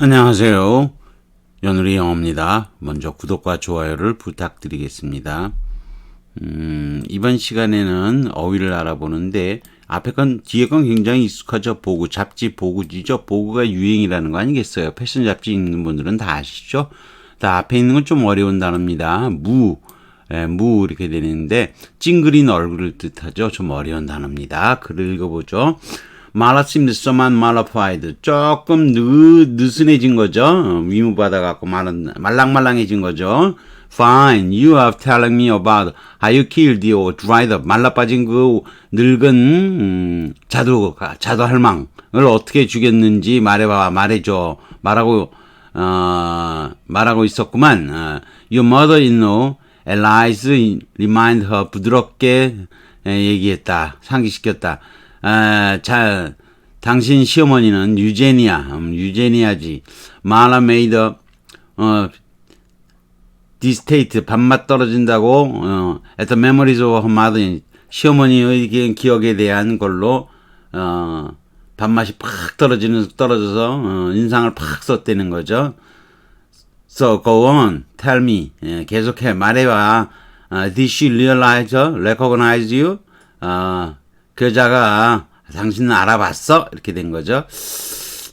안녕하세요. 연우리 영어입니다. 먼저 구독과 좋아요를 부탁드리겠습니다. 음, 이번 시간에는 어휘를 알아보는데 앞에 건 뒤에 건 굉장히 익숙하죠. 보고 잡지 보고지죠. 보고가 유행이라는 거 아니겠어요. 패션 잡지 읽는 분들은 다 아시죠? 다 앞에 있는 건 좀 어려운 단어입니다. 무, 예, 무 이렇게 되는데 찡그린 얼굴을 뜻하죠. 좀 어려운 단어입니다. 글을 읽어보죠. 말라심드서만 말라파이드 조금 느, 느슨해진 거죠. 어, 위무 받아갖고 말은 말랑말랑해진 거죠. Fine, you are telling me about how you killed or dried up 말라빠진 그 늙은 음, 자두 자두 할망을 어떻게 죽였는지 말해봐 말해줘 말하고 어, 말하고 있었구만. 어, your mother-in-law Elias remind her 부드럽게 에, 얘기했다 상기시켰다. 아, 자, 당신 시어머니는 유제니아, 음, 유제니아지. 마라 메이더, 어, 디스테이트, 밥맛 떨어진다고, 어, at the memories of her mother, 시어머니의 기- 기억에 대한 걸로, 어, 밥맛이 팍 떨어지는, 떨어져서, 어, 인상을 팍 썼다는 거죠. So go on, tell me. 예, 계속해 말해봐. 아, did she realize, recognize you? 아, 그 여자가 당신은 알아봤어? 이렇게 된 거죠.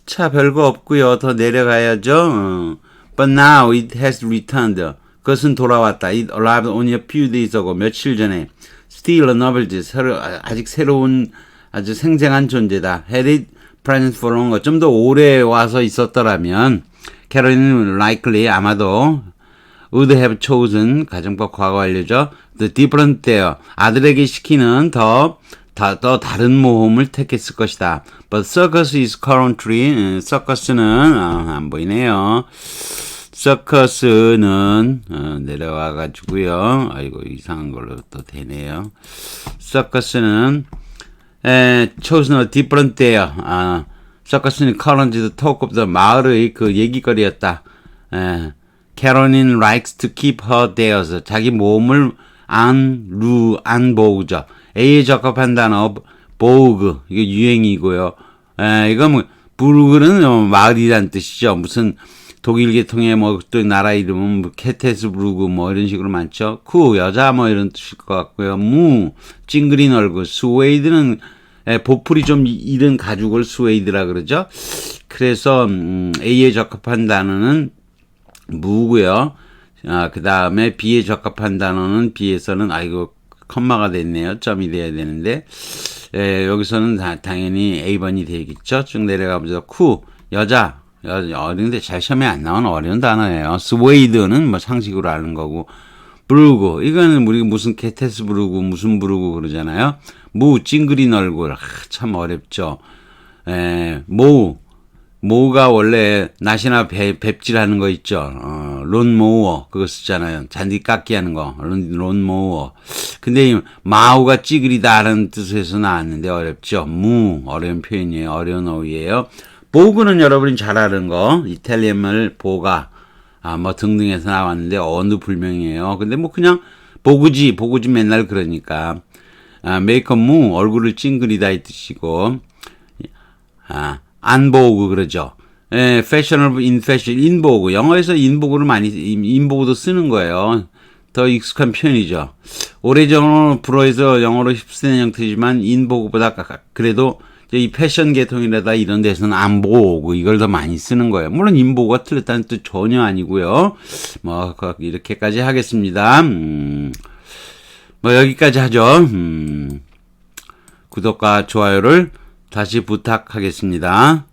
차 별거 없고요. 더 내려가야죠. 어. But now it has returned. 그것은 돌아왔다. It arrived only a few days ago. 며칠 전에. Still a novelty. 새로, 아- 아직 새로운 아주 생생한 존재다. Had it present for longer. 좀 더 오래 와서 있었더라면 캐롤린 likely 아마도 would have chosen 가정법 과거 완료죠. The different there 아들에게 시키는 더, 다, 더 다른 모험을 택했을 것이다. But circus is currently 서커스는 어, 안 보이네요. 서커스는 어, 내려와 가지고요. 아이고 이상한 걸로 또 되네요. 서커스는 에, chosen a different there. 아, 서커스는 currently the talk of the 마을의 그 얘기거리였다. 에, 캐롤린 likes to keep her there. 자기 몸을 안, 루, 안 보우죠. A에 적합한 단어, 보우그. 이게 유행이고요. 에, 이거 뭐, 부르그는 어, 마을이란 뜻이죠. 무슨 독일 계통의 뭐 또 나라 이름은 뭐 케테스 부르그 뭐 이런 식으로 많죠. 쿠 여자 뭐 이런 뜻일 것 같고요. 무 찡그린 얼굴. 스웨이드는 에, 보풀이 좀 이른 가죽을 스웨이드라 그러죠. 그래서 음, A에 적합한 단어는 무고요. 아, 그 다음에 B에 적합한 단어는 B에서는 아이고 컴마가 됐네요. 점이 돼야 되는데 에, 여기서는 다, 당연히 A번이 되겠죠. 쭉 내려가 보죠. 쿠 여자 여, 어린데 잘 시험에 안 나오는 어려운 단어예요. 스웨이드는 뭐 상식으로 아는 거고 브루그 이거는 우리 무슨 케테스 브루그 무슨 브루그 그러잖아요. 무 찡그린 얼굴 아, 참 어렵죠. 에, 모우 모우가 원래 낫이나 배, 뱁질하는 거 있죠. 어, 론모어 그거 쓰잖아요. 잔디 깎기 하는 거. 론, 론모어. 근데 이 마우가 찌그리다라는 뜻에서 나왔는데 어렵죠. 무 어려운 표현이에요. 어려운 어휘예요. 보그는 여러분이 잘 아는 거. 이탈리안말 보가 아, 뭐 등등에서 나왔는데 어느 불명이에요. 근데 뭐 그냥 보그지 보그지 맨날 그러니까 아, 메이크업 무 얼굴을 찡그리다 이 뜻이고 아, 안보그 그러죠. 예, fashionable 인보그. 영어에서 인보그를 많이, 인- 인보그도 쓰는 거예요. 더 익숙한 표현이죠. 오래전으로 불어에서 영어로 휩쓰는 형태지만 가- 그래도 이 패션 계통이라다 이런 데서는 안보그 이걸 더 많이 쓰는 거예요. 물론 인보그가 틀렸다는 뜻 전혀 아니고요. 뭐 그- 이렇게까지 하겠습니다. 음, 뭐 여기까지 하죠. 음, 구독과 좋아요를 다시 부탁하겠습니다.